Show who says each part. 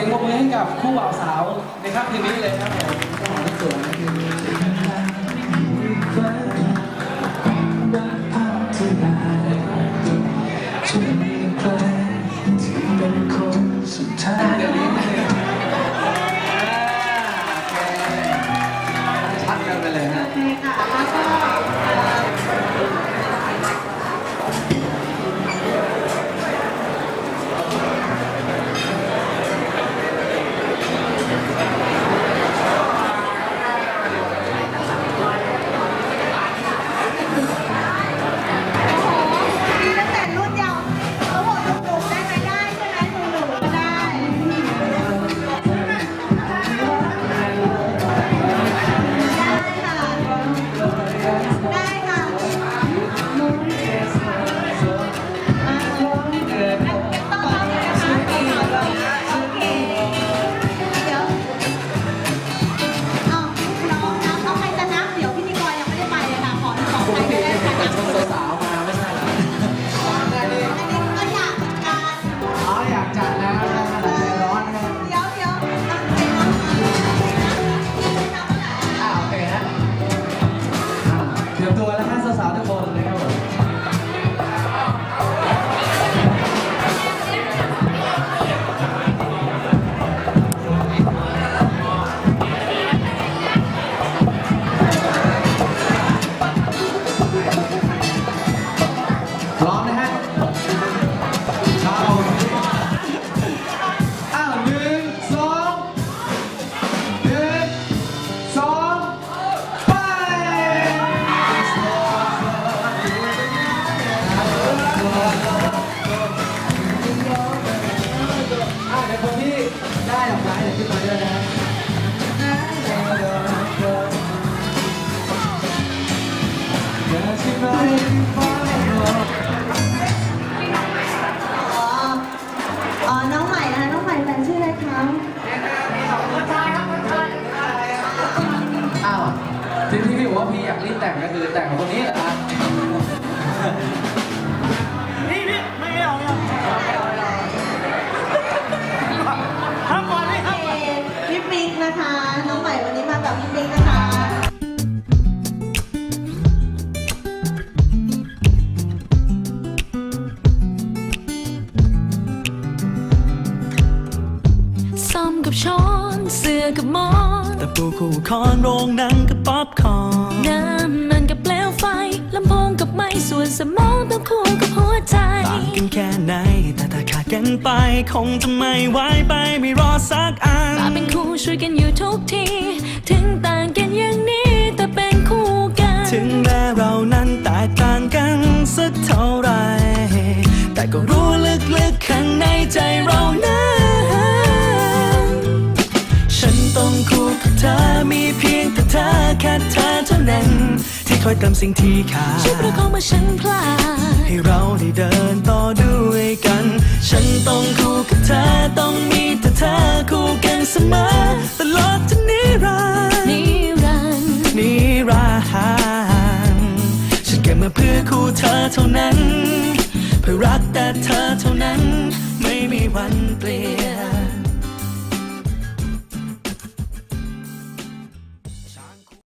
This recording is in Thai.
Speaker 1: สียงปรบมือให้กับคู่บ่าวสาวนะครับเพล
Speaker 2: งนี้เลยครับผม
Speaker 1: สว
Speaker 2: ยเดี๋ยวนี้า
Speaker 1: เตรียมตัวแล้วฮะสาวๆทุกคนนะครับ ขึ้นมาด้วยนะครับเดี๋ยวใช่ไหมฟ้าหลอก
Speaker 2: อ๋ออ๋อ น้องใหม่นะคะน้องใหม่แฟนชื่ออะไรคะ
Speaker 1: อ้าวที่ที่พี่บอกว่าพี่อยากรีบแต่งก็คือแต่งกับคนนี้เหรอครับ
Speaker 3: นี่นี่ไม่เอาไม่เอา นะ
Speaker 2: คะ น้องใหม่วันนี้มากับพี่ปิ๊กนะคะ
Speaker 4: ซ้อมกับช้อนเสื้อกับหมอน
Speaker 3: ตะปูคู่คอนโรงหนังกับป๊อปคอร์น
Speaker 4: น้ำมันกับเปลวไฟลำโพงกับไม้ส่วนสมองต้องคู่กับหัวใจ
Speaker 3: ต่างกันแค่ไหน ไป คงจะไม่ไหวไปไม่รอสักอัน
Speaker 4: มาเป็นคู่ช่วยกันอยู่ทุกที ถึงต่างกันอย่างนี้แต่เป็นคู่กัน
Speaker 3: ถึงแม้เรานั้นแตกต่างกันสักเท่าไหรแต่ก็รู้ลึกๆข้างในใจเรานั้นฉันต้องคู่กับเธอมีเพียงแต่เธอแค่เธอเท่านั้นที่ คอยเติมสิ่งที่ขาด
Speaker 4: ช่วยประคองเมื่อฉันพลาด
Speaker 3: ให้เราได้เดินต่อด้วยกัน ฉันต้องคู่กับเธอต้องมีแต่เธอคู่กันเสมอตลอดจนนิรันดร์
Speaker 4: นิรันดร์
Speaker 3: นิรันดร์ฉันเกิดมาเพื่อคู่เธอเท่านั้น เพื่อรักแต่เธอเท่านั้น ไม่มีวันเปลี่ยน